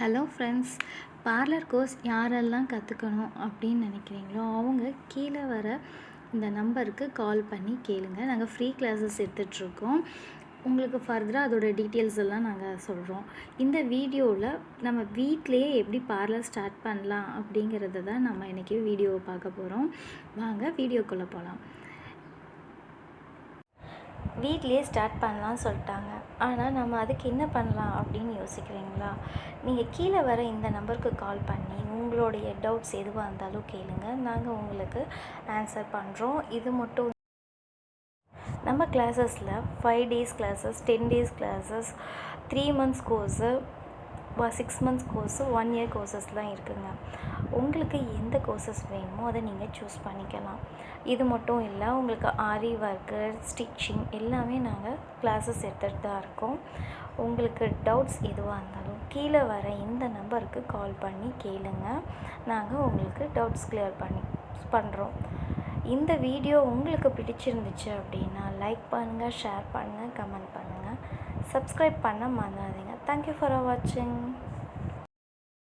Hello friends parlour course யாரெல்லாம் கற்றுக்கணும் அப்படின்னு நினைக்கிறீங்களோ அவங்க கீழே வர இந்த நம்பருக்கு கால் பண்ணி கேளுங்க. நாங்கள் ஃப்ரீ கிளாஸஸ் எடுத்துகிட்ருக்கோம் உங்களுக்கு ஃபர்தராக அதோட டீட்டெயில்ஸ் எல்லாம் நாங்கள் சொல்கிறோம் இந்த வீடியோவில் நம்ம வீட்டிலையே எப்படி பார்லர் ஸ்டார்ட் பண்ணலாம் அப்படிங்கிறத தான் நம்ம இன்றைக்கி வீடியோவை பார்க்க போகிறோம் வாங்க வீடியோக்குள்ளே போகலாம் வீட்லேயே ஸ்டார்ட் பண்ணலான்னு சொல்லிட்டாங்க. ஆனால் நம்ம அதுக்கு என்ன பண்ணலாம் அப்படின்னு யோசிக்கிறீங்களா? நீங்கள் கீழே வர இந்த நம்பருக்கு கால் பண்ணி உங்களுடைய டவுட்ஸ் எதுவாக இருந்தாலும் கேளுங்க. நாங்கள் உங்களுக்கு ஆன்சர் பண்ணுறோம் இது மட்டும் நம்ம கிளாஸஸில் five days classes ten days classes three months course six months course one year கோர்சஸ்லாம் இருக்குங்க. உங்களுக்கு எந்த கோர்சஸ் வேணுமோ அதை நீங்கள் சூஸ் பண்ணிக்கலாம். இது மட்டும் இல்லை உங்களுக்கு ஆரி ஒர்க்கு ஸ்டிச்சிங் எல்லாமே நாங்கள் கிளாஸஸ் எடுத்துகிட்டு தான் இருக்கோம். உங்களுக்கு டவுட்ஸ் எதுவாக இருந்தாலும் கீழே வர இந்த நம்பருக்கு கால் பண்ணி கேளுங்க. நாங்கள் உங்களுக்கு டவுட்ஸ் கிளியர் பண்ணி பண்ணுறோம் இந்த வீடியோ உங்களுக்கு பிடிச்சிருந்துச்சு அப்படின்னா லைக் பண்ணுங்கள் ஷேர் பண்ணுங்கள் கமெண்ட் பண்ணுங்கள் சப்ஸ்கிரைப் பண்ண மறந்துடாதீங்க தேங்க்யூ ஃபார் வாட்சிங்